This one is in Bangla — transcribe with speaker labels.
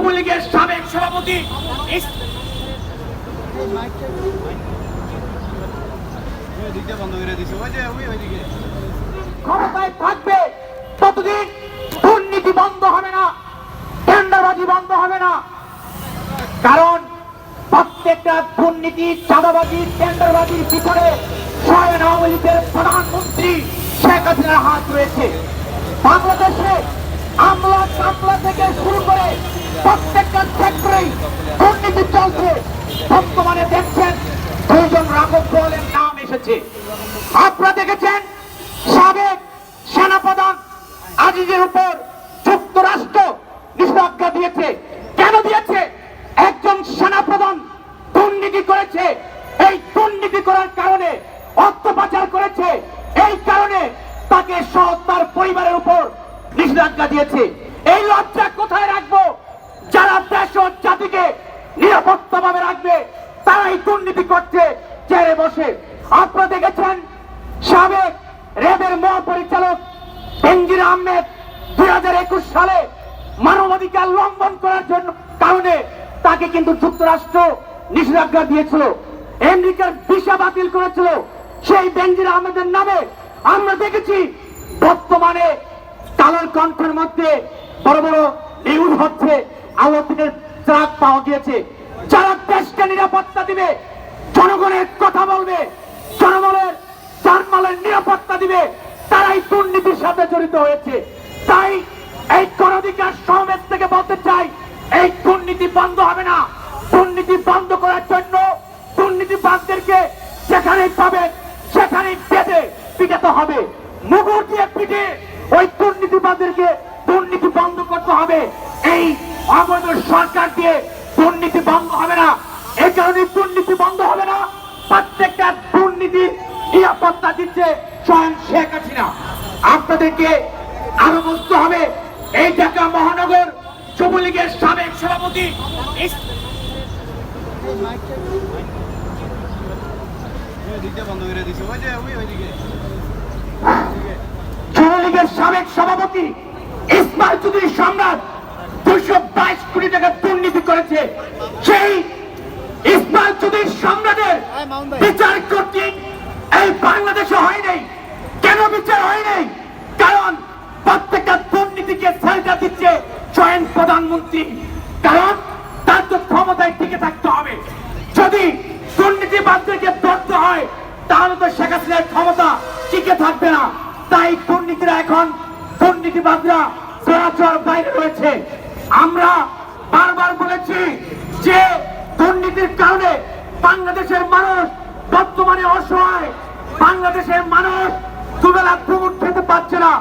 Speaker 1: যুবলীগের সাবেক সভাপতি ক্ষমতায় থাকবে, ততদিন দুর্নীতি বন্ধ হবে না, টেন্ডারবাজি বন্ধ হবে না। কারণ প্রত্যেকটা দুর্নীতি, চাঁদাবাজি টেন্ডারবাজির পিছনে স্বয়ং আওয়ামী লীগের প্রধানমন্ত্রী শেখ হাসিনার হাত রয়েছে। বাংলাদেশে আমলা থেকে শুরু করে প্রত্যেকটা ক্ষেত্রেই দুর্নীতি চলছে। বর্তমানে দেখছেন দুইজন রাঘব গোয়ালের নাম এসেছে। আপনারা দেখেছেন সাবেক সেনাপ্রধান আজিজের উপর যুক্তরাষ্ট্র নিষেধাজ্ঞা দিয়েছে। কেন দিয়েছে? একজন সেনাপ্রধান দুর্নীতি করেছে। এই দুর্নীতি করার কারণে অর্থ পাচার করেছে। এই কারণে তাকে সহ তার পরিবারের উপর নিষেধাজ্ঞা দিয়েছে। এই লজ্জা কোথায় রাখব? দুর্নীতি করছে চেয়ারে বসে। আপনারা দেখেছেন সাবেক রেবের মহাপরিচালক বেঞ্জির আহমেদ দুই হাজার একুশ সালে মানবাধিকার লঙ্ঘন করার জন্য কারণে তাকে কিন্তু যুক্তরাষ্ট্র নিষেধাজ্ঞা দিয়েছিল, আমেরিকার ভিসা বাতিল করেছিল। সেই বেঞ্জির আহমেদের নামে আমরা দেখেছি, বর্তমানে কালোর কণ্ঠের মধ্যে বড় বড় নিউজ হচ্ছে আলোচনের ট্রাক পাওয়া গিয়েছে। যারা দেশকে নিরাপত্তা দিবে, জনগণের কথা বলবে, জনগণের জানমালের নিরাপত্তা দিবে, তারাই দুর্নীতির সাথে জড়িত হয়েছে। তাই এই গণধিকার সমাবেশ থেকে বলতে চাই, এই দুর্নীতি বন্ধ হবে না। দুর্নীতি বন্ধ করার জন্য দুর্নীতিবাদদেরকে যেখানেই পাবেন সেখানেই পেটে পিটাতে হবে। মুগুর দিয়ে পিটে ওই দুর্নীতিবাদদেরকে দুর্নীতি বন্ধ করতে হবে। এই অবৈধ সরকার দিয়ে দুর্নীতি বন্ধ হবে না। এই কারণে দুর্নীতি বন্ধ হবে না। প্রত্যেকটা দুর্নীতি নিরাপত্তা দিচ্ছে স্বয়ং শেখ হাসিনা। আপনাদেরকে আরও বুঝতে হবে, এই ঢাকা মহানগর যুবলীগের সাবেক সভাপতি সাবেক সভাপতি ইসমাইল চৌধুরী সম্রাট দুশো বাইশ কোটি টাকা দুর্নীতি করেছে সেই ইসমাইল চৌধুরী সম্রাটের বিচার কর্তৃক এই বাংলাদেশে হয় নাই। কেন বিচার হয় নাই? কারণ প্রত্যেকটা দুর্নীতিকে সাজা দিচ্ছে স্বয়ং প্রধানমন্ত্রী। কারণ তার তো ক্ষমতায় টিকে থাকতে হবে। যদি দুর্নীতিবাদদেরকে ধরতে হয় তাহলে তো শেখ হাসিনার ক্ষমতা টিকে থাকবে না। তাই দুর্নীতিরা এখন দুর্নীতিবাদরা চলাচল বাইরে রয়েছে। আমরা বারবার বলেছি যে দুর্নীতির কারণে বাংলাদেশের মানুষ বর্তমানে অসহায়। বাংলাদেশের মানুষ দুবেলা দুমুট খেতে পারছে না।